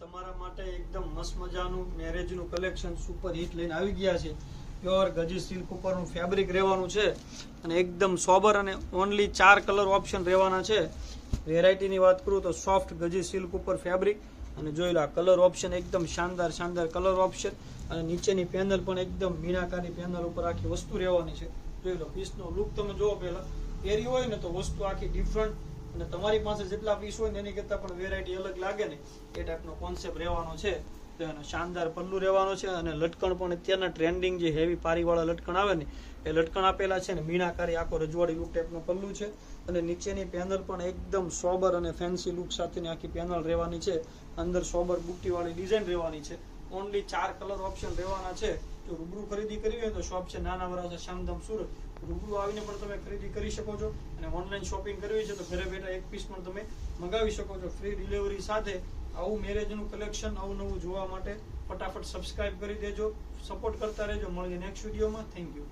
તમારા માટે એકદમ મસ્ત મજાનું મેરેજનું કલેક્શન સુપર હિટ લઈને આવી ગયા છે. પ્યોર ગજી સિલ્ક ઉપરનું ફેબ્રિક રહેવાનું છે અને એકદમ સોબર અને ઓનલી ચાર કલર ઓપ્શન રહેવાના છે. વેરાયટીની વાત કરું તો સોફ્ટ ગજી સિલ્ક ઉપર ફેબ્રિક અને જોઈ લો આ કલર ઓપ્શન એકદમ શાનદાર શાનદાર કલર ઓપ્શન અને નીચેની પેનલ પણ એકદમ મીનાકારી પેનલ ઉપર આખી વસ્તુ રહેવાની છે. જોઈ લો પીસનો લુક તમે જુઓ પહેલાં. પહેરી હોય ને તો વસ્તુ આખી ડિફરન્ટ અને તમારી પાસે જેટલા પીસ હોય એની કરતાં પણ વેરાયટી અલગ લાગે ને, એ ટાઈપનો કોન્સેપ્ટ રહેવાનો છે. તો શાનદાર પલ્લુ રહેવાનો છે અને લટકણ પણ અત્યારના ટ્રેન્ડિંગ જે હેવી પારીવાળા લટકણ આવે ને, એ લટકણ આપેલા છે ને, મીણાકારી આખો રજવાડી લુક ટાઈપનો પલ્લું છે અને નીચેની પેનલ પણ એકદમ સોબર અને ફેન્સી લુક સાથેની આખી પેનલ રહેવાની છે. અંદર સોબર બુટ્ટીવાળી ડિઝાઇન રહેવાની છે. ઓનલી ચાર કલર ઓપ્શન રહેવાના છે. જો રૂબરૂ ખરીદી કરવી હોય તો શોપ છે નાના વરાસા શામધામ સુરત. રૂબરૂ આવીને પણ તમે ખરીદી કરી શકો છો અને ઓનલાઈન શોપિંગ કરવી છે તો ઘરે બેઠા એક પીસ પણ તમે મંગાવી શકો છો ફ્રી ડિલિવરી સાથે. આવું મેરેજનું કલેક્શન આવું નવું જોવા માટે ફટાફટ સબસ્ક્રાઇબ કરી દેજો. સપોર્ટ કરતા રહેજો. મળીએ નેક્સ્ટ વિડીયોમાં થેન્ક યુ